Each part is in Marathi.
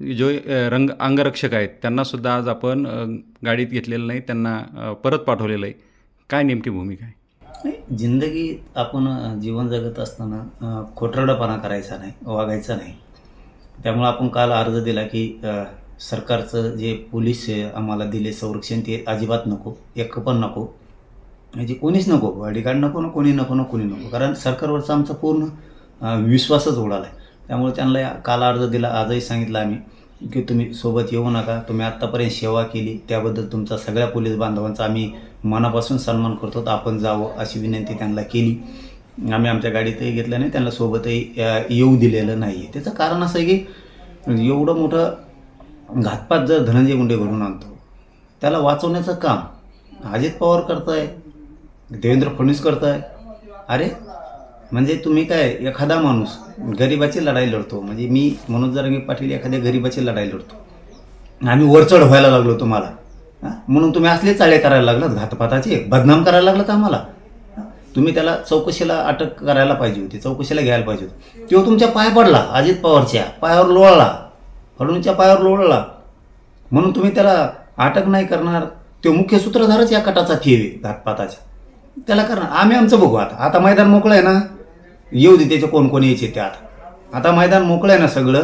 जो रंग अंगरक्षक आहेत त्यांनासुद्धा आज आपण गाडीत घेतलेलं नाही त्यांना परत पाठवलेलं आहे. काय नेमकी भूमिका आहे? नाही, जिंदगीत आपण जीवन जगत असताना खोटरडपणा करायचा नाही वागायचा नाही. त्यामुळे आपण काल अर्ज दिला की सरकारचं जे पोलीस आम्हाला दिले संरक्षण ते अजिबात नको एक पण नको. म्हणजे कोणीच नको बॉडीगार्ड नको ना कोणी नको ना कोणी नको. कारण सरकारवरचा आमचा पूर्ण विश्वासच उडाला आहे त्यामुळे त्यांना काल अर्ज दिला आजही सांगितलं आम्ही की तुम्ही सोबत येऊ नका. तुम्ही आत्तापर्यंत सेवा केली त्याबद्दल तुमचा सगळ्या पोलीस बांधवांचा आम्ही मनापासून सन्मान करतो. तर आपण जावं अशी विनंती त्यांना केली. आम्ही आमच्या गाडीतही घेतलं नाही त्यांना सोबतही येऊ दिलेलं नाही आहे त्याचं कारण असं आहे की एवढं मोठं घातपात जर धनंजय मुंडे घडून आणतो त्याला वाचवण्याचं काम अजित पवार करताय देवेंद्र फडणवीस आहे अरे म्हणजे तुम्ही काय एखादा माणूस गरिबाची लढाई लढतो. म्हणजे मी मनोज जरांगे पाटील एखाद्या गरिबाची लढाई लढतो. आम्ही वरचढ व्हायला लागलो तुम्हाला. म्हणून तुम्ही असले चाळे करायला लागलात घातपाताचे बदनाम करायला लागलात आम्हाला. तुम्ही त्याला चौकशीला अटक करायला पाहिजे होती चौकशीला घ्यायला पाहिजे होती. तो तुमच्या पाय पडला अजित पवारच्या पायावर लोळला. फडणवीसच्या पायावर लोळला. म्हणून तुम्ही त्याला अटक नाही करणार. तो मुख्य सूत्रधारच या कटाचा ठेवे घातपाताच्या. त्याला करणार. आम्ही आमचं बघू आता. आता मैदान मोकळं आहे ना? येऊ दे त्याचे कोण कोण यायचे त्यात. आता आता मैदान मोकळं आहे ना सगळं.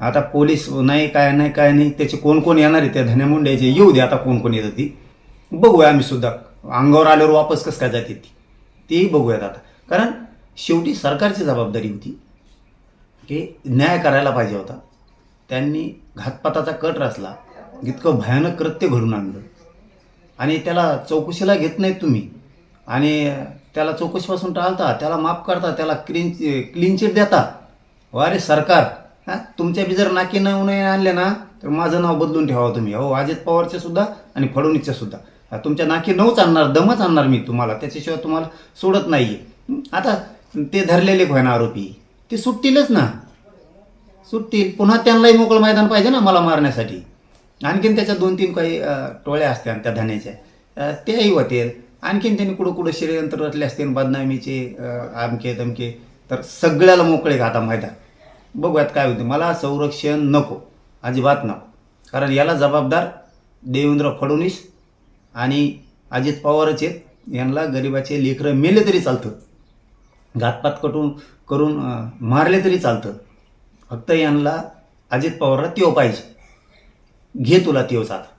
आता पोलीस नाही काय नाही काय नाही त्याचे कोण कोण येणार आहे त्या धन्या मुंड्याचे? येऊ दे आता कोण कोण येतं ती. बघूया आम्ही सुद्धा. अंगावर आल्यावर वापस कसं काय जाते ती. तेही बघूयात आता. कारण शेवटी सरकारची जबाबदारी होती की न्याय करायला पाहिजे होता. त्यांनी घातपाताचा कट रचला. इतकं भयानक कृत्य घडून आणलं. आणि त्याला चौकशीला घेत नाहीत तुम्ही. आणि त्याला चौकशीपासून टाळता त्याला माफ करता त्याला क्लीन क्लीन चिट देता. हो, वारे सरकार हां तुमच्या बी जर नाकी नऊ नाही आणले ना तर माझं नाव बदलून ठेवा तुम्ही. हो अजित पवारचे सुद्धा आणि फडणवीसचे सुद्धा. तुमच्या नाकी नऊच आणणार दमच आणणार मी तुम्हाला. त्याच्याशिवाय तुम्हाला सोडत नाही आता ते धरलेले होय ना आरोपी. ते सुटतीलच ना. सुटतील. पुन्हा त्यांनाही मोकळं मैदान पाहिजे ना मला मारण्यासाठी. आणखीन त्याच्या दोन तीन काही टोळ्या असत्या त्या धान्याच्या त्याही होतील. आणखीन त्यांनी कुठं कुठं षडयंत्र रचले असतील बदनामीचे आमके तमके. तर सगळ्याला मोकळे घाता मैदान? बघूयात काय होते. मला संरक्षण नको. अजिबात नको. कारण याला जबाबदार देवेंद्र फडणवीस आणि अजित पवारच आहेत. यांना गरिबाचे लेकरं मेले तरी चालतं. घातपात कटून करून मारले तरी चालतं. फक्त यांना अजित पवारला त्यो पाहिजे. घे तुला त्योच आता